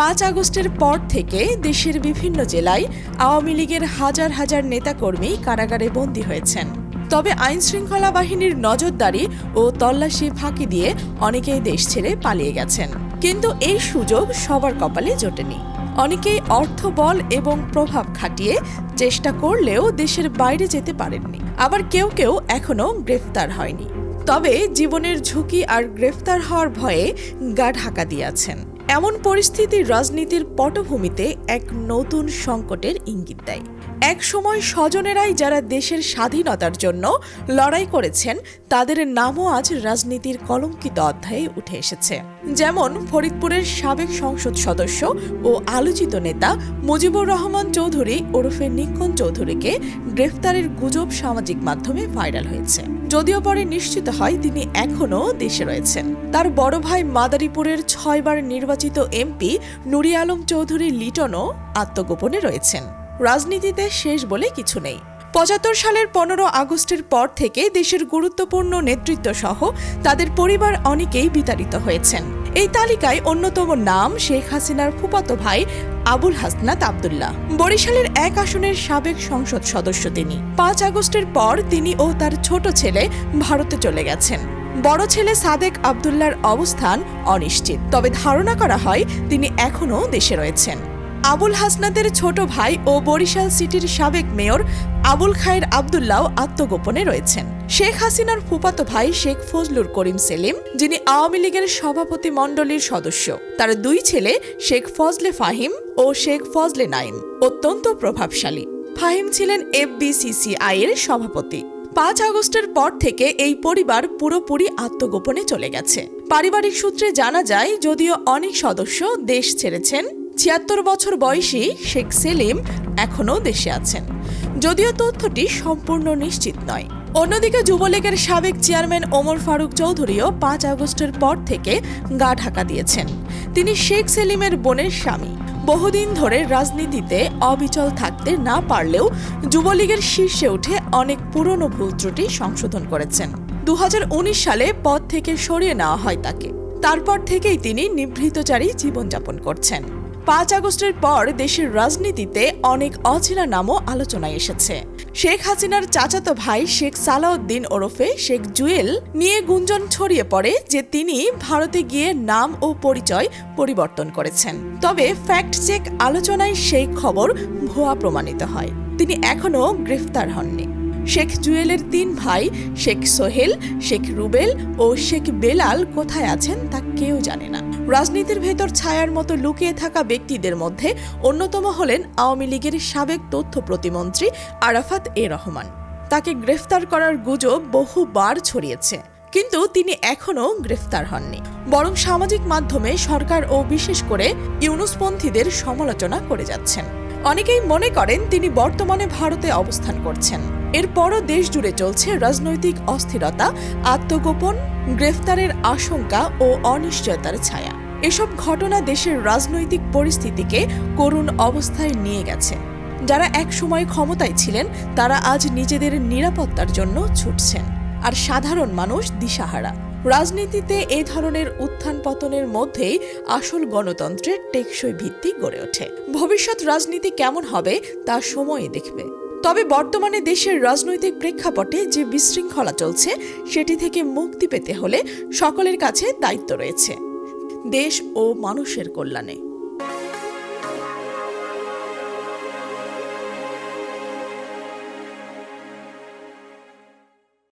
পাঁচ আগস্টের পর থেকে দেশের বিভিন্ন জেলায় আওয়ামী লীগের হাজার হাজার নেতাকর্মী কারাগারে বন্দী হয়েছেন। তবে আইন শৃঙ্খলা বাহিনীর নজরদারি ও তল্লাশি ফাঁকি দিয়ে অনেকেই দেশ ছেড়ে পালিয়ে গেছেন। কিন্তু এই সুযোগ সবার কপালে জোটেনি। অনেকেই অর্থ বল এবং প্রভাব খাটিয়ে চেষ্টা করলেও দেশের বাইরে যেতে পারেননি। আবার কেউ কেউ এখনও গ্রেফতার হয়নি। তবে জীবনের ঝুঁকি আর গ্রেফতার হওয়ার ভয়ে গা ঢাকা দিয়েছেন। এমন পরিস্থিতি রাজনীতির পটভূমিতে এক নতুন সংকটের ইঙ্গিত দেয়। এক সময় স্বজনেরাই যারা দেশের স্বাধীনতার জন্য লড়াই করেছেন, তাদের নামও আজ রাজনীতির কলঙ্কিত অধ্যায়ে উঠে এসেছে। যেমন ফরিদপুরের সাবেক সংসদ সদস্য ও আলোচিত নেতা মুজিবুর রহমান চৌধুরী ওরফে নিক্ষণ চৌধুরীকে গ্রেফতারের গুজব সামাজিক মাধ্যমে ভাইরাল হয়েছে। যদিও পরে নিশ্চিত হয় তিনি এখনও দেশে রয়েছেন। তার বড় ভাই মাদারীপুরের ছয়বার নির্বাচিত এমপি নুরি আলম চৌধুরী লিটনও আত্মগোপনে রয়েছেন। রাজনীতিতে শেষ বলে কিছু নেই। পঁচাত্তর সালের পনেরো আগস্টের পর থেকে দেশের গুরুত্বপূর্ণ নেতৃত্ব সহ তাদের পরিবার অনেকেই বিতাড়িত হয়েছেন। এই তালিকায় অন্যতম নাম শেখ হাসিনার ফুপাতো ভাই আবুল হাসনাত আবদুল্লাহ। বরিশালের এক আসনের সাবেক সংসদ সদস্য তিনি। পাঁচ আগস্টের পর তিনি ও তার ছোট ছেলে ভারতে চলে গেছেন। বড় ছেলে সাদেক আবদুল্লার অবস্থান অনিশ্চিত, তবে ধারণা করা হয় তিনি এখনও দেশে রয়েছেন। আবুল হাসনাতের ছোট ভাই ও বরিশাল সিটির সাবেক মেয়র আবুল খায়ের আবদুল্লাহ আত্মগোপনে রয়েছেন। শেখ হাসিনার ফুপাতো ভাই শেখ ফজলুর করিম সেলিম, যিনি আওয়ামী লীগের সভাপতি মণ্ডলীর সদস্য। তার দুই ছেলে শেখ ফজলে ফাহিম ও শেখ ফজলে নাইম অত্যন্ত প্রভাবশালী। ফাহিম ছিলেন এফবিসিসিআই এর সভাপতি। পাঁচ আগস্টের পর থেকে এই পরিবার পুরোপুরি আত্মগোপনে চলে গেছে। পারিবারিক সূত্রে জানা যায়, যদিও অনেক সদস্য দেশ ছেড়েছেন ছিয়াত্তর বছর বয়সী শেখ সেলিম এখনও দেশে আছেন। যদিও তথ্যটি সম্পূর্ণ নিশ্চিত নয়। অন্যদিকে যুবলীগের সাবেক চেয়ারম্যান ওমর ফারুক চৌধুরীও পাঁচ আগস্টের পর থেকে গা ঢাকা দিয়েছেন। তিনি শেখ সেলিমের বোনের স্বামী। বহুদিন ধরে রাজনীতিতে অবিচল থাকতে না পারলেও যুবলীগের শীর্ষে উঠে অনেক পুরনো ভুল ত্রুটি সংশোধন করেছেন। দু হাজার উনিশ সালে পদ থেকে সরিয়ে নেওয়া হয় তাকে। তারপর থেকেই তিনি নিভৃতচারী জীবনযাপন করছেন। পাঁচ আগস্টের পর দেশের রাজনীতিতে অনেক অচেনা নামও আলোচনায় এসেছে। শেখ হাসিনার চাচাতো ভাই শেখ সালাউদ্দিন ওরফে শেখ জুয়েল নিয়ে গুঞ্জন ছড়িয়ে পড়ে যে তিনি ভারতে গিয়ে নাম ও পরিচয় পরিবর্তন করেছেন। তবে ফ্যাক্ট চেক আলোচনায় সেই খবর ভুয়া প্রমাণিত হয়। তিনি এখনও গ্রেফতার হননি। শেখ জুয়েলের তিন ভাই, শেখ সোহেল, শেখ রুবেল ও শেখ বেলাল কোথায় আছেন তা কেউ জানে না। রাজনীতির ভেতর ছায়ার মতো লুকিয়ে থাকা ব্যক্তিদের মধ্যে অন্যতম হলেন আওয়ামী লীগের সাবেক তথ্য প্রতিমন্ত্রী আরাফাত এ রহমান। তাকে গ্রেফতার করার গুজব বহুবার ছড়িয়েছে, কিন্তু তিনি এখনও গ্রেফতার হননি। বরং সামাজিক মাধ্যমে সরকার ও বিশেষ করে ইউনুসপন্থীদের সমালোচনা করে যাচ্ছেন। অনেকেই মনে করেন তিনি বর্তমানে ভারতে অবস্থান করছেন। এরপরও দেশ জুড়ে চলছে রাজনৈতিক অস্থিরতা, আত্মগোপন, গ্রেফতারের আশঙ্কা ও অনিশ্চয়তার ছায়া। এসব ঘটনা দেশের রাজনৈতিক পরিস্থিতিকে করুণ অবস্থায় নিয়ে গেছে। যারা একসময় ক্ষমতায় ছিলেন, তারা আজ নিজেদের নিরাপত্তার জন্য ছুটছেন। আর সাধারণ মানুষ দিশাহারা। রাজনীতিতে এ ধরনের উত্থান পতনের মধ্যেই আসল গণতন্ত্রের টেকসই ভিত্তি গড়ে ওঠে। ভবিষ্যৎ রাজনীতি কেমন হবে, তা সময়ে দেখবে। তবে বর্তমানে দেশের রাজনৈতিক প্রেক্ষাপটে যে বিশৃঙ্খলা চলছে, সেটি থেকে মুক্তি পেতে হলে সকলের কাছে দায়িত্ব রয়েছে। দেশ ও মানুষের কল্যাণে।